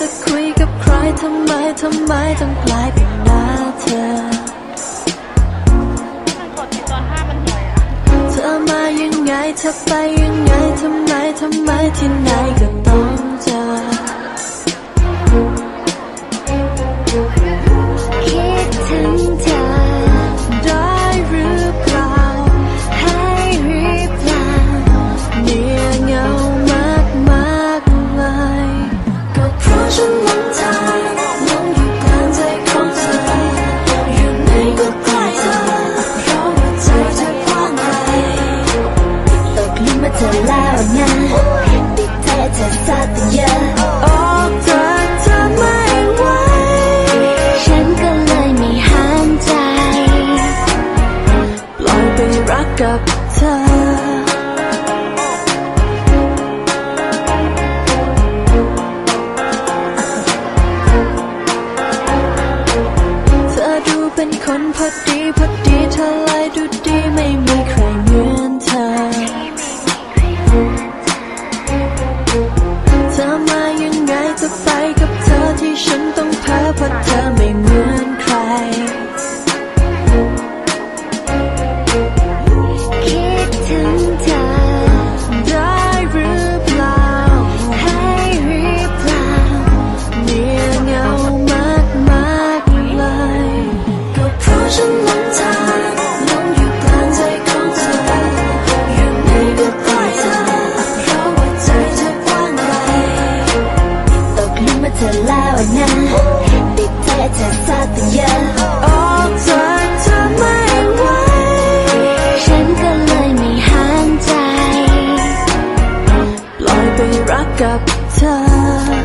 จะคุยกับใครทำไมทำไมต้องกลายเป็นหน้าเธอ เธอมายังไงเธอไปยังไงทำไมทำไมที่ไหนก็ต้อง รักกับเธอ เธอดูเป็นคนพอดีพอดีเธอเลยดูดีไม่มีใครเหมือนเธอ อแล้วนะติดเธอเธอซาตัยอออกเธอเธอไม่ไหวฉันก็เลยไม่ห้ามใจลอยไปรักกับเธอ